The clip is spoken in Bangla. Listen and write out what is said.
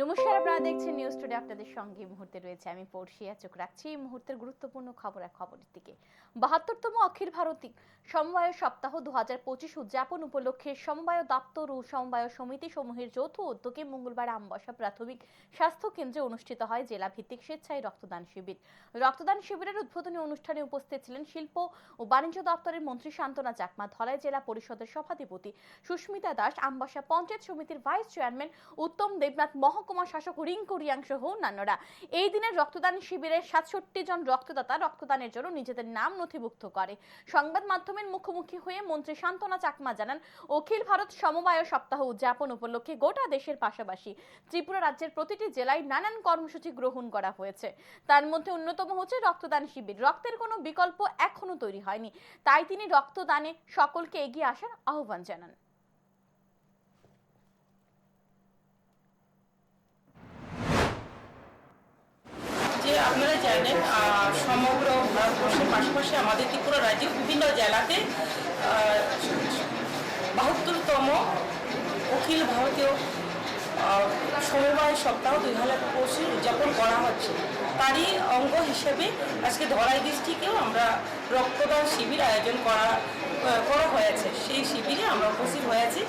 নমস্কার, আপনারা দেখছেন নিউজ টুডে আপনাদের সঙ্গে মুহূর্তে রয়েছে আমি পড়শিয়া। চোখ রাখছি এই মুহূর্তের গুরুত্বপূর্ণ খবর এক খবরের দিকে। বাহাত্তরতম অখিল ভারতী সমবায় সপ্তাহ দু হাজার পঁচিশ উদযাপন উপলক্ষে সমবায় দপ্তর ও সমবায় সমিতি সমূহের যৌথ উদ্যোগে মঙ্গলবার আমবসা প্রাথমিক স্বাস্থ্য কেন্দ্রে অনুষ্ঠিত হয় জেলা ভিত্তিক স্বেচ্ছায় রক্তদান শিবির। রক্তদান শিবিরের উদ্বোধনী অনুষ্ঠানে উপস্থিত ছিলেন শিল্প ও বাণিজ্য দপ্তরের মন্ত্রী শান্তনা চাকমা, ধলাই জেলা পরিষদের সভাধিপতি সুস্মিতা দাস, আমবাসা পঞ্চায়েত সমিতির ভাইস চেয়ারম্যান উত্তম দেবনাথ, মহকুমা শাসক রিঙ্কু রিয়াং সহ অন্যান্যরা। এই দিনের রক্তদান শিবিরে সাতষট্টি জন রক্তদাতা রক্তদানের জন্য নিজেদের নাম নথিভুক্ত করে। সংবাদ মাধ্যমের মুখোমুখি হয়ে মন্ত্রী শান্তনা চাকমা জানান, অখিল ভারত সমবায় সপ্তাহ উদযাপন উপলক্ষে গোটা দেশের পাশাপাশি ত্রিপুরা রাজ্যের প্রতিটি জেলায় নানান কর্মসূচি গ্রহণ করা হয়েছে। তার মধ্যে অন্যতম হচ্ছে রক্তদান শিবির। রক্তের কোনো বিকল্প এখনও তৈরি হয়নি। তাই তিনি রক্তদানে সকলকে এগিয়ে আসার আহ্বান জানান। যে আপনারা জানেন সমগ্র ভারতবর্ষের পাশাপাশি আমাদের ত্রিপুরা রাজ্যের বিভিন্ন জেলাতে বাহাত্তরতম অখিল ভারতীয় সমবায় সপ্তাহ দুই হাজার পঁচিশ উদযাপন করা হচ্ছে। তারই অঙ্গ হিসেবে আজকে ধরাই ডিস্ট্রিক্টেও আমরা রক্তদান শিবির আয়োজন করা করা হয়েছে। সেই শিবিরে আমরা উপস্থিত হয়েছি